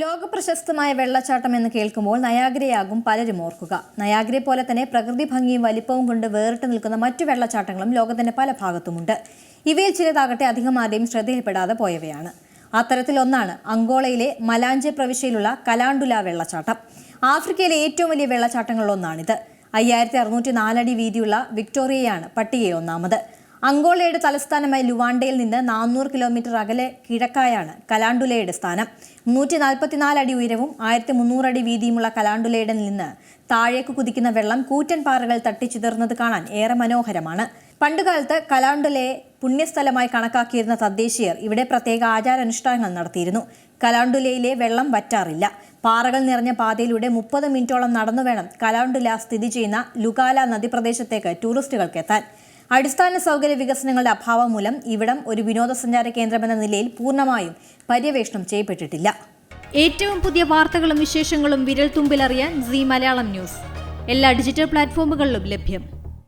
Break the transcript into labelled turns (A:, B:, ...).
A: ലോകപ്രശസ്തമായ വെള്ളച്ചാട്ടം എന്ന് കേൾക്കുമ്പോൾ നയാഗ്രയാകും പലരും ഓർക്കുക. നയാഗ്രയെ പോലെ തന്നെ പ്രകൃതി ഭംഗിയും വലിപ്പവും കൊണ്ട് വേറിട്ട് നിൽക്കുന്ന മറ്റു വെള്ളച്ചാട്ടങ്ങളും ലോകത്തിന്റെ പല ഭാഗത്തുമുണ്ട്. ഇവയിൽ ചിലതാകട്ടെ അധികം ആരെയും ശ്രദ്ധയിൽപ്പെടാതെ പോയവയാണ്. അത്തരത്തിലൊന്നാണ് അങ്കോളയിലെ മലാഞ്ചെ പ്രവിശ്യയിലുള്ള കലാണ്ടുല വെള്ളച്ചാട്ടം. ആഫ്രിക്കയിലെ ഏറ്റവും വലിയ വെള്ളച്ചാട്ടങ്ങളിലൊന്നാണിത്. അയ്യായിരത്തി അറുന്നൂറ്റി നാലടി വീതിയുള്ള വിക്ടോറിയയാണ് പട്ടികയിൽ ഒന്നാമത്. അങ്കോളയുടെ തലസ്ഥാനമായ ലുവാണ്ടയിൽ നിന്ന് നാനൂറ് കിലോമീറ്റർ അകലെ കിഴക്കായാണ് കലാണ്ടുലയുടെ സ്ഥാനം. നൂറ്റി നാൽപ്പത്തിനാല് അടി ഉയരവും ആയിരത്തി മുന്നൂറ് അടി വീതിയുമുള്ള കലാണ്ടുലയുടെ നിന്ന് താഴേക്ക് കുതിക്കുന്ന വെള്ളം കൂറ്റൻ പാറകൾ തട്ടിച്ചിതറുന്നത് കാണാൻ ഏറെ മനോഹരമാണ്. പണ്ടുകാലത്ത് കലാണ്ടുലയെ പുണ്യസ്ഥലമായി കണക്കാക്കിയിരുന്ന തദ്ദേശീയർ ഇവിടെ പ്രത്യേക ആചാരാനുഷ്ഠാനങ്ങൾ നടത്തിയിരുന്നു. കലാണ്ടുലയിലെ വെള്ളം വറ്റാറില്ല. പാറകൾ നിറഞ്ഞ പാതയിലൂടെ മുപ്പത് മിനിറ്റോളം നടന്നു വേണം കലാണ്ടുല സ്ഥിതി ചെയ്യുന്ന ലുകാല നദീപ്രദേശത്തേക്ക് ടൂറിസ്റ്റുകൾക്ക് എത്താൻ. അടിസ്ഥാന സൗകര്യ വികസനങ്ങളുടെ അഭാവം മൂലം ഇവിടം ഒരു വിനോദസഞ്ചാര കേന്ദ്രമെന്ന നിലയിൽ പൂർണമായും പര്യവേഷണം ചെയ്യപ്പെട്ടിട്ടില്ല. ഏറ്റവും പുതിയ വാർത്തകളും വിശേഷങ്ങളും വിരൽ തുമ്പിലറിയാൻ സി മലയാളം ന്യൂസ്. എല്ലാ ഡിജിറ്റൽ പ്ലാറ്റ്ഫോമുകളിലും ലഭ്യം.